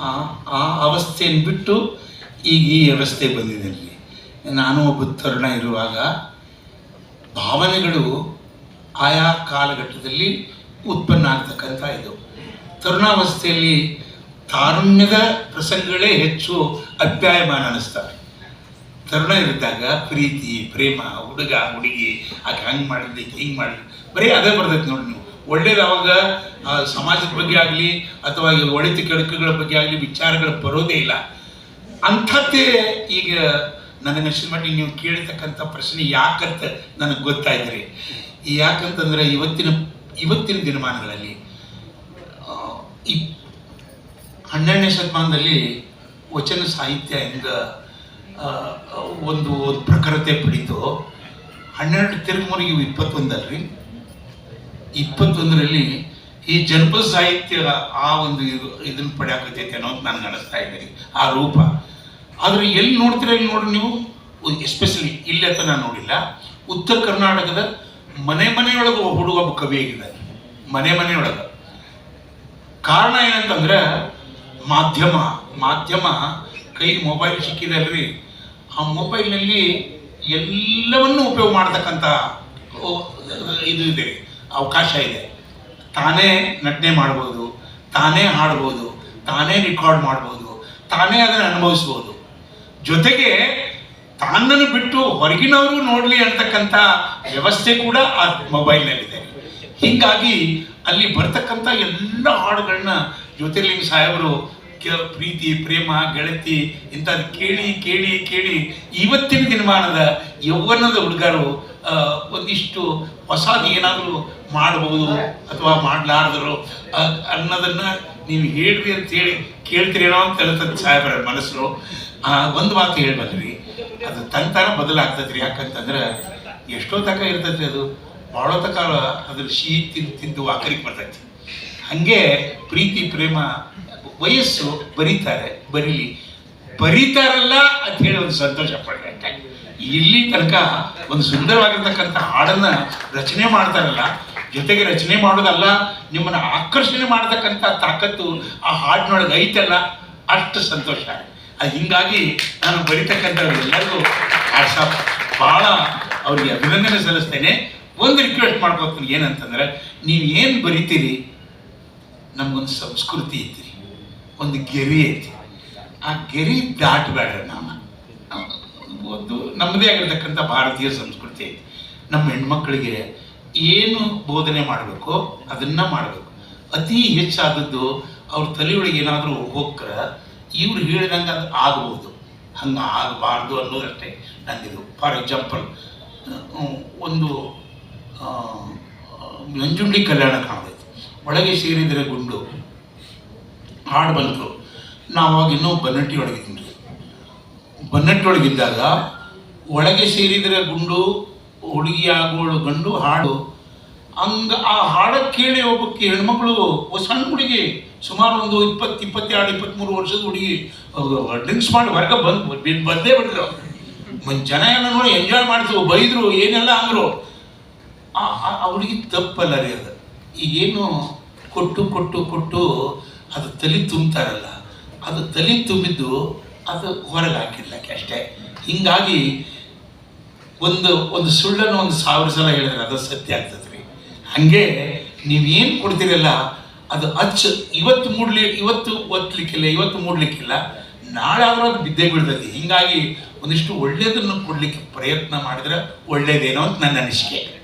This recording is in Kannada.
ಆ- ಆ ಅವಸ್ಥೆಯನ್ನು ಬಿಟ್ಟು ಈಗ ಈ ವ್ಯವಸ್ಥೆ ಬಂದಿದೆ ಅಲ್ಲಿ. ನಾನು ಒಬ್ಬ ತರುಣ ಇರುವಾಗ ಭಾವನೆಗಳು ಆಯಾ ಕಾಲಘಟ್ಟದಲ್ಲಿ ಉತ್ಪನ್ನ ಆಗ್ತಕ್ಕಂಥ ಇದು. ತರುಣಾವಸ್ಥೆಯಲ್ಲಿ ತಾರುಣ್ಯದ ಪ್ರಸಂಗಗಳೇ ಹೆಚ್ಚು ಅಭ್ಯಾಯಮಾನ ಅನ್ನಿಸ್ತವೆ ತರುಣ ಇದ್ದಾಗ ಪ್ರೀತಿ, ಪ್ರೇಮ, ಹುಡುಗ, ಹುಡುಗಿ ಆಕೆ ಹಂಗೆ ಮಾಡಿದ್ದೆ ಹಿಂಗೆ ಮಾಡಿದ್ದೆ ಬರೀ ಅದೇ ಬರ್ತೈತೆ ನೋಡಿ ನೀವು. ಒಳ್ಳೇದು ಅವಾಗ ಸಮಾಜದ ಬಗ್ಗೆ ಆಗಲಿ, ಅಥವಾ ಒಳಿತು ಕೆಡುಕುಗಳ ಬಗ್ಗೆ ಆಗಲಿ ವಿಚಾರಗಳು ಬರೋದೇ ಇಲ್ಲ. ಅಂಥದ್ದೇ ಈಗ ನನಗನ್ಸಿದ ಮಟ್ಟಿಗೆ ನೀವು ಕೇಳಿರ್ತಕ್ಕಂಥ ಪ್ರಶ್ನೆ ಯಾಕಂತ ನನಗೆ ಗೊತ್ತಾಯ್ತು ಯಾಕಂತಂದ್ರೆ ಇವತ್ತಿನ ಇವತ್ತಿನ ದಿನಮಾನಗಳಲ್ಲಿ ಈ ಹನ್ನೆರಡನೇ ಶತಮಾನದಲ್ಲಿ ವಚನ ಸಾಹಿತ್ಯ ಹೆಂಗ ಒಂದು ಪ್ರಖರತೆ ಪಡೀತು, ಹನ್ನೆರಡು ತಿರುಗುಮೂರಿಗೆ ಇಪ್ಪತ್ತೊಂದಲ್ರಿ. ಇಪ್ಪತ್ತೊಂದರಲ್ಲಿ ಈ ಜನಪದ ಸಾಹಿತ್ಯ ಆ ಒಂದು ಇದು ಇದನ್ನ ಪಡೆಯಾಕತೈತೆ ಅನ್ನೋದು ನಾನು ನಡೆಸ್ತಾ ಇದ್ದೀನಿ, ಆ ರೂಪ. ಆದರೆ ಎಲ್ಲಿ ನೋಡ್ತೀರ ಇಲ್ಲಿ ನೋಡ್ರಿ ನೀವು? ಎಸ್ಪೆಷಲಿ ಇಲ್ಲಿ ಅಂತ ನಾನು ನೋಡಿಲ್ಲ. ಉತ್ತರ ಕರ್ನಾಟಕದ ಮನೆ ಮನೆಯೊಳಗೆ ಕವಿ ಆಗಿದೆ ಮನೆ ಮನೆಯೊಳಗೆ. ಕಾರಣ ಏನಂತಂದ್ರೆ, ಮಾಧ್ಯಮ ಮಾಧ್ಯಮ ಕೈ ಮೊಬೈಲ್ ಸಿಕ್ಕಿದಲ್ರಿ ಆ ಮೊಬೈಲ್ನಲ್ಲಿ ಎಲ್ಲವನ್ನೂ ಉಪಯೋಗ ಮಾಡ್ತಕ್ಕಂಥ ಇದು ಇದೆ. ಅವಕಾಶ ಇದೆ. ತಾನೇ ನಟನೆ ಮಾಡ್ಬೋದು, ತಾನೇ ಹಾಡ್ಬೋದು, ತಾನೇ ರೆಕಾರ್ಡ್ ಮಾಡ್ಬೋದು, ತಾನೇ ಅದನ್ನು ಅನುಭವಿಸ್ಬೋದು. ಜೊತೆಗೆ ತಾನನ್ನು ಬಿಟ್ಟು ಹೊರಗಿನವರು ನೋಡಲಿ ಅಂತಕ್ಕಂಥ ವ್ಯವಸ್ಥೆ ಕೂಡ ಆ ಮೊಬೈಲ್ನಲ್ಲಿದೆ ಹೀಗಾಗಿ ಅಲ್ಲಿ ಬರ್ತಕ್ಕಂಥ ಎಲ್ಲ ಹಾಡುಗಳನ್ನ ಜ್ಯೋತಿರ್ಲಿಂಗ ಸಾಹೇಬರು ಪ್ರೀತಿ, ಪ್ರೇಮ, ಗೆಳತಿ ಇಂಥದ್ದು ಕೇಳಿ ಕೇಳಿ ಕೇಳಿ ಇವತ್ತಿನ ದಿನಮಾನದ ಯೌವನದ ಹುಡುಗರು ಒಂದಿಷ್ಟು ಹೊಸದು ಏನಾದರೂ ಮಾಡಬಹುದು ಅಥವಾ ಮಾಡಲಾರ್ದರು ಅನ್ನೋದನ್ನು ನೀವು ಹೇಳ್ರಿ ಅಂತೇಳಿ ಕೇಳ್ತೀರೇನೋ ಅಂತ ಹೇಳ್ತದೆ ಸಾಹೇಬರ ಮನಸ್ಸು. ಒಂದು ಮಾತು ಹೇಳ್ಬಲ್ರಿ. ಅದು ತಂತಾನ ಬದಲಾಗ್ತದ್ರಿ. ಯಾಕಂತಂದ್ರೆ ಎಷ್ಟೋ ತನಕ ಇರ್ತೈತಿ ಅದು. ಭಾಳ ತಕ ಅದ್ರ ಸಿಹಿ ತಿಂದು ತಿಂದು ಆಕರಿಗೆ ಬರ್ತೈತಿ. ಹಂಗೆ ಪ್ರೀತಿ, ಪ್ರೇಮ, ವಯಸ್ಸು ಬರೀತಾರೆ, ಬರೀಲಿ. ಬರೀತಾರಲ್ಲ ಅಂತ ಹೇಳಿ ಒಂದು ಸಂತೋಷ ಪಡ್ಬೇಕು ಇಲ್ಲಿ ತನಕ ಒಂದು ಸುಂದರವಾಗಿರ್ತಕ್ಕಂಥ ಹಾಡನ್ನ ರಚನೆ ಮಾಡ್ತಾರಲ್ಲ, ಜೊತೆಗೆ ರಚನೆ ಮಾಡೋದಲ್ಲ, ನಿಮ್ಮನ್ನ ಆಕರ್ಷಣೆ ಮಾಡತಕ್ಕಂಥ ತಾಕತ್ತು ಆ ಹಾಡಿನೊಳಗೆ ಐತಲ್ಲ, ಅಷ್ಟು ಸಂತೋಷ. ಅದು ಹಿಂಗಾಗಿ ನಾನು ಬರೀತಕ್ಕಂಥವ್ರು ಎಲ್ಲರಿಗೂ ವಾಟ್ಸಪ್ ಭಾಳ ಅವ್ರಿಗೆ ಅಭಿನಂದನೆ ಸಲ್ಲಿಸ್ತೇನೆ. ಒಂದು ರಿಕ್ವೆಸ್ಟ್ ಮಾಡ್ಕೋತೀನಿ, ಏನಂತಂದ್ರೆ, ನೀವು ಏನು ಬರಿತೀರಿ? ನಮ್ಗೊಂದು ಸಂಸ್ಕೃತಿ ಐತಿ ಒಂದು ಗೆರಿ ಐತಿ ಆ ಗೆರಿ ದಾಟಬೇಡ್ರಿ ನಾವು. ಒಂದು ನಮ್ಮದೇ ಆಗಿರ್ತಕ್ಕಂಥ ಭಾರತೀಯ ಸಂಸ್ಕೃತಿ ಐತಿ. ನಮ್ಮ ಹೆಣ್ಮಕ್ಳಿಗೆ ಏನು ಬೋಧನೆ ಮಾಡಬೇಕು ಅದನ್ನ ಮಾಡಬೇಕು. ಅತಿ ಹೆಚ್ಚಾದದ್ದು ಅವ್ರ ತಲೆಯೊಳಗೆ ಏನಾದರೂ ಹೋಗ್ರ ಇವ್ರು ಹೇಳಿದಂಗೆ ಅದು ಆಗ್ಬೋದು. ಹಂಗೆ ಆಗಬಾರ್ದು ಅನ್ನೋದಷ್ಟೇ ನನಗಿದು ಫಾರ್ ಎಕ್ಸಾಂಪಲ್ ಒಂದು ನಂಜುಂಡಿ ಕಲ್ಯಾಣ ಕಾಣಬೇಕು ಒಳಗೆ ಸೇರಿದರೆ ಗುಂಡು, ಹಾಡು ಬಂತು. ನಾವು ಅವಾಗ ಇನ್ನೂ ಬನ್ನಟ್ಟಿ ಒಳಗಿದ್ದೀನಿ ಬನ್ನಟ್ಟಿ ಒಳಗಿದ್ದಾಗ ಒಳಗೆ ಸೇರಿದರೆ ಗುಂಡು, ಹುಡುಗಿ ಆಗೋಳು ಗಂಡು, ಹಾಡು. ಹಂಗ ಆ ಹಾಡಕ್ಕೆ ಕೇಳಿ ಒಬ್ಬಕ್ಕೆ ಹೆಣ್ಮಕ್ಳು ಸಣ್ಣ ಹುಡುಗಿ, ಸುಮಾರು ಒಂದು ಇಪ್ಪತ್ತು, ಇಪ್ಪತ್ತೆರಡು, ಇಪ್ಪತ್ತ್ಮೂರು ವರ್ಷದ ಹುಡುಗಿ ಡ್ರಿಂಕ್ಸ್ ಮಾಡಿ ಹೊರಗೆ ಬಂದು ಬಿದ್- ಬಿಟ್ರು. ಜನ ನೋಡಿ ಎಂಜಾಯ್ ಮಾಡಿದ್ರು ಬೈದ್ರು, ಏನೆಲ್ಲ ಅಂದ್ರು. ಆ ಹುಡುಗಿ ತಪ್ಪಲ್ಲ ರೀ ಅದು. ಈಗೇನು ಕೊಟ್ಟು ಕೊಟ್ಟು ಕೊಟ್ಟು ಅದು ತಲೆ ತುಂಬ್ತಾರಲ್ಲ, ಅದು ತಲೆ ತುಂಬಿದ್ದು ಅದು ಹೊರಗೆ ಹಾಕಿರ್ಲಕ್ಕೆ ಅಷ್ಟೇ. ಹಿಂಗಾಗಿ ಒಂದು ಒಂದು ಸುಳ್ಳನ್ನು ಒಂದು ಸಾವಿರ ಸಲ ಹೇಳಿದ್ರೆ ಅದು ಸತ್ಯ ಆಗ್ತದೆ ರೀ ಹಾಗೆ ನೀವೇನು ಕೊಡ್ತೀರಲ್ಲ, ಅದು ಅಚ್ಚ. ಇವತ್ತು ಮೂಡ್ಲಿ, ಇವತ್ತು ಒತ್ತಲಿಕ್ಕಿಲ್ಲ ಇವತ್ತು ಮೂಡ್ಲಿಕ್ಕಿಲ್ಲ. ನಾಳೆ ಆದರೂ ಅದು ಬಿದ್ದೇ ಬೀಳ್ತದೆ. ಹಿಂಗಾಗಿ ಒಂದಿಷ್ಟು ಒಳ್ಳೆಯದನ್ನು ಕೊಡಲಿಕ್ಕೆ ಪ್ರಯತ್ನ ಮಾಡಿದ್ರೆ ಒಳ್ಳೆಯದೇನೋ ಅಂತ ನನ್ನ ಅನಿಸಿಕೆ.